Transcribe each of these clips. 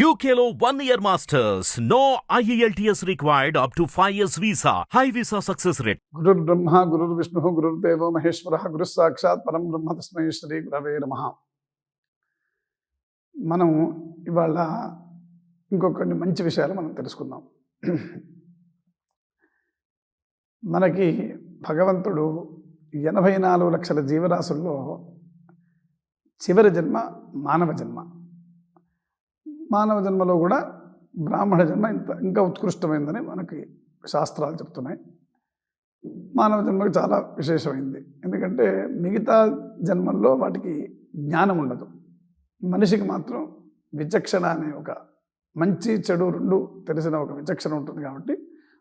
యూకేలో one year masters no masters. No E IELTS required up to 5 years visa. High visa Brahma rate. Vishnu గురుర్విష్ణు గురుర్దేవో మహేశ్వర గురు సాక్షాత్ పరం బ్రహ్మ తస్మై శ్రీ గురవే నమ మనం ఇవాళ ఇంకొన్ని మంచి విషయాలు మనం తెలుసుకుందాం మనకి భగవంతుడు ఎనభై నాలుగు లక్షల జీవరాశుల్లో చివరి జన్మ మానవ జన్మ మానవ జన్మలో కూడా బ్రాహ్మణ జన్మ ఇంత ఇంకా ఉత్కృష్టమైందని మనకి శాస్త్రాలు చెప్తున్నాయి. మానవ జన్మకు చాలా విశేషమైంది. ఎందుకంటే మిగతా జన్మల్లో వాటికి జ్ఞానం ఉండదు. మనిషికి మాత్రం విచక్షణ అనే ఒక మంచి చెడు రెండు తెలిసిన ఒక విచక్షణ ఉంటుంది కాబట్టి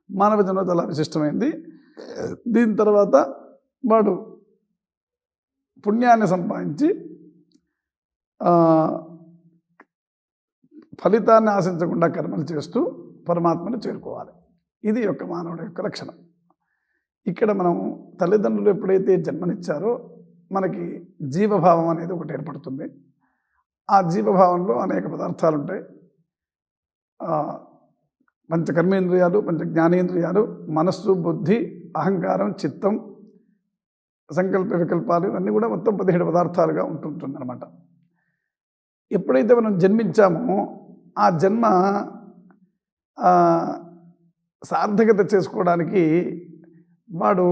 మానవ జన్మ చాలా విశిష్టమైంది. దీని తర్వాత వాడు పుణ్యాన్ని సంపాదించి ఫలితాన్ని ఆశించకుండా కర్మలు చేస్తూ పరమాత్మను చేరుకోవాలి. ఇది యొక్క మానవుడి యొక్క లక్షణం. ఇక్కడ మనం తల్లిదండ్రులు ఎప్పుడైతే జన్మనిచ్చారో మనకి జీవభావం అనేది ఒకటి ఏర్పడుతుంది. ఆ జీవభావంలో అనేక పదార్థాలు ఉంటాయి ఆ, పంచ కర్మేంద్రియాలు పంచ జ్ఞానేంద్రియాలు మనస్సు బుద్ధి అహంకారం చిత్తం సంకల్ప వికల్పాలు ఇవన్నీ కూడా మొత్తం పదిహేడు పదార్థాలుగా ఉంటుంటుందన్నమాట. ఎప్పుడైతే మనం జన్మించామో ఆ జన్మ సార్థకత చేసుకోవడానికి వాడు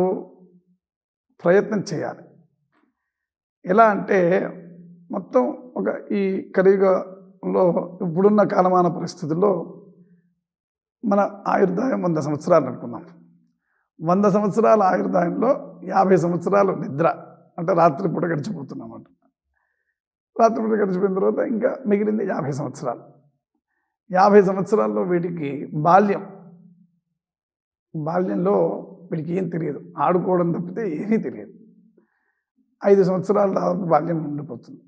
ప్రయత్నం చేయాలి. ఎలా అంటే మొత్తం ఒక ఈ కలియుగంలో ఇప్పుడున్న కాలమాన పరిస్థితుల్లో మన ఆయుర్దాయం వంద సంవత్సరాలు అనుకుందాం. వంద సంవత్సరాల ఆయుర్దాయంలో యాభై సంవత్సరాలు నిద్ర అంటే రాత్రిపూట గడిచిపోతున్నమాట. రాత్రిపూట గడిచిపోయిన తర్వాత ఇంకా మిగిలింది యాభై సంవత్సరాలు. యాభై సంవత్సరాల్లో వీటికి బాల్యం. బాల్యంలో వీడికి ఏం తెలియదు. ఆడుకోవడం తప్పితే ఏమీ తెలియదు. ఐదు సంవత్సరాల దాదాపు బాల్యం ఉండిపోతుంది.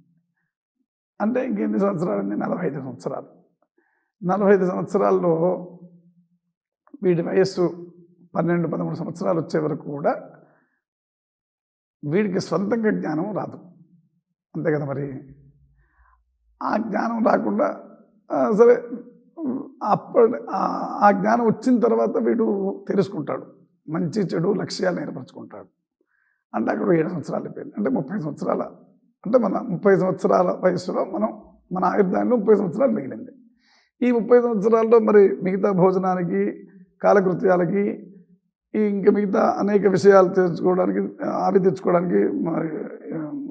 అంటే ఇంకెన్ని సంవత్సరాలు? అండి నలభై ఐదు సంవత్సరాలు. నలభై ఐదు సంవత్సరాల్లో వీడి వయస్సు పన్నెండు పదమూడు సంవత్సరాలు వచ్చే వరకు కూడా వీడికి స్వంతంగా జ్ఞానం రాదు. అంతే కదా మరి? ఆ జ్ఞానం రాకుండా సరే అప్పటి ఆ- జ్ఞానం వచ్చిన తర్వాత వీడు తెలుసుకుంటాడు. మంచి చెడు లక్ష్యాలు ఏర్పరచుకుంటాడు. అంటే అక్కడ ఏడు సంవత్సరాలు అయిపోయింది. అంటే ముప్పై సంవత్సరాల అంటే మన ముప్పై సంవత్సరాల వయసులో మనం మన ఆయుర్దాయంలో ముప్పై సంవత్సరాలు మిగిలింది. ఈ ముప్పై సంవత్సరాల్లో మరి మిగతా భోజనానికి కాలకృత్యాలకి ఇంక ఇంకా మిగతా అనేక విషయాలు తెచ్చుకోవడానికి ఆవి తెచ్చుకోవడానికి మరి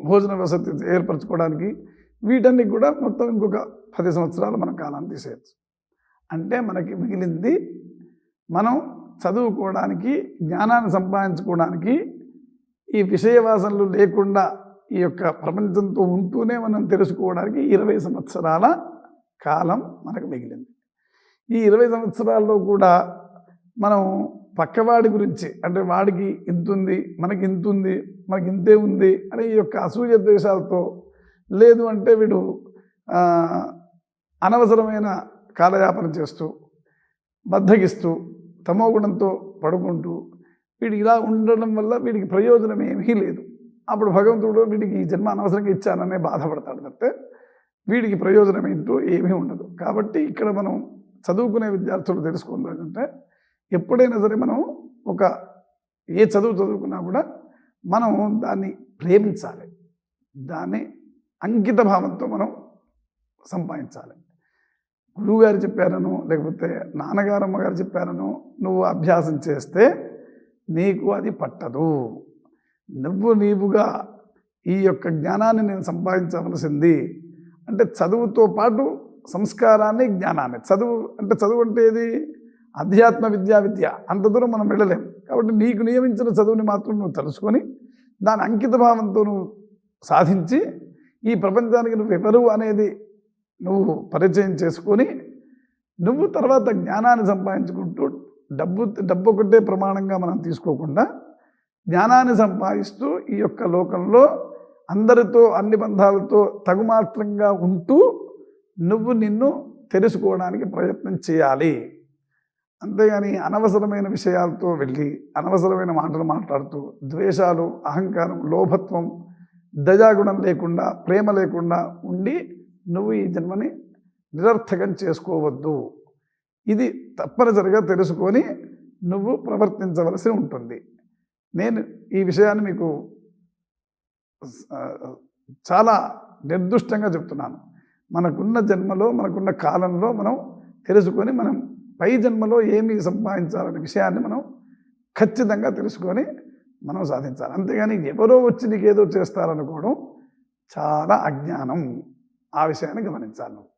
భోజన వసతి ఏర్పరచుకోవడానికి వీటన్ని కూడా మొత్తం ఇంకొక పది సంవత్సరాలు మనం కాలాన్ని తీసేయచ్చు. అంటే మనకి మిగిలింది మనం చదువుకోవడానికి జ్ఞానాన్ని సంపాదించుకోవడానికి ఈ విషయవాసనలు లేకుండా ఈ యొక్క ప్రపంచంతో ఉంటూనే మనం తెలుసుకోవడానికి ఇరవై సంవత్సరాల కాలం మనకు మిగిలింది. ఈ ఇరవై సంవత్సరాల్లో కూడా మనం పక్కవాడి గురించి అంటే వాడికి ఇంతుంది మనకి ఇంత ఉంది మనకి ఇంతే ఉంది అనే ఈ యొక్క అసూయ ద్వేషాలతో లేదు అంటే వీడు అనవసరమైన కాలయాపన చేస్తూ బద్ధగిస్తూ తమోగుణంతో పడుకుంటూ వీడు ఇలా ఉండడం వల్ల వీడికి ప్రయోజనం ఏమీ లేదు. అప్పుడు భగవంతుడు వీడికి ఈ జన్మ అనవసరంగా ఇచ్చాననే బాధపడతాడు తప్పితే వీడికి ప్రయోజనం ఏంటో ఏమీ ఉండదు. కాబట్టి ఇక్కడ మనం చదువుకునే విద్యార్థులు తెలుసుకుందంటే ఎప్పుడైనా సరే మనం ఒక ఏ చదువు చదువుకున్నా కూడా మనం దాన్ని ప్రేమించాలి. దాన్ని అంకిత భావంతో మనం సంపాదించాలి. గురువుగారు చెప్పారను లేకపోతే నాన్నగారు అమ్మగారు చెప్పారను నువ్వు అభ్యాసం చేస్తే నీకు అది పట్టదు. నువ్వు నీవుగా ఈ యొక్క జ్ఞానాన్ని నేను సంపాదించవలసింది అంటే చదువుతో పాటు సంస్కారాన్ని జ్ఞానాన్ని. చదువు అంటే చదువు అంటే ఏది? అధ్యాత్మ విద్యా విద్య. అంత దూరం మనం వెళ్ళలేం. కాబట్టి నీకు నియమించిన చదువుని మాత్రం నువ్వు తెలుసుకొని దాని అంకిత భావంతో నువ్వు సాధించి ఈ ప్రపంచానికి నువ్వు ఎవరు అనేది నువ్వు పరిచయం చేసుకొని నువ్వు తర్వాత జ్ఞానాన్ని సంపాదించుకుంటూ డబ్బు డబ్బు ఒకటే ప్రమాణంగా మనం తీసుకోకుండా జ్ఞానాన్ని సంపాదిస్తూ ఈ యొక్క లోకంలో అందరితో అన్ని బంధాలతో తగుమాత్రంగా ఉంటూ నువ్వు నిన్ను తెలుసుకోవడానికి ప్రయత్నం చేయాలి. అంతేగాని అనవసరమైన విషయాలతో వెళ్ళి అనవసరమైన మాటలు మాట్లాడుతూ ద్వేషాలు అహంకారం లోభత్వం దయాగుణం లేకుండా ప్రేమ లేకుండా ఉండి నువ్వు ఈ జన్మని నిరర్థకం చేసుకోవద్దు. ఇది తప్పనిసరిగా తెలుసుకొని నువ్వు ప్రవర్తించవలసి ఉంటుంది. నేను ఈ విషయాన్ని మీకు చాలా నిర్దుష్టంగా చెప్తున్నాను. మనకున్న జన్మలో మనకున్న కాలంలో మనం తెలుసుకొని మనం పై జన్మలో ఏమి సంపాదించాలనే విషయాన్ని మనం ఖచ్చితంగా తెలుసుకొని మనం సాధించాలి. అంతేగాని ఎవరో వచ్చి నీకు ఏదో చేస్తారనుకోవడం చాలా అజ్ఞానం. ఆ విషయాన్ని గమనించాలి నువ్వు.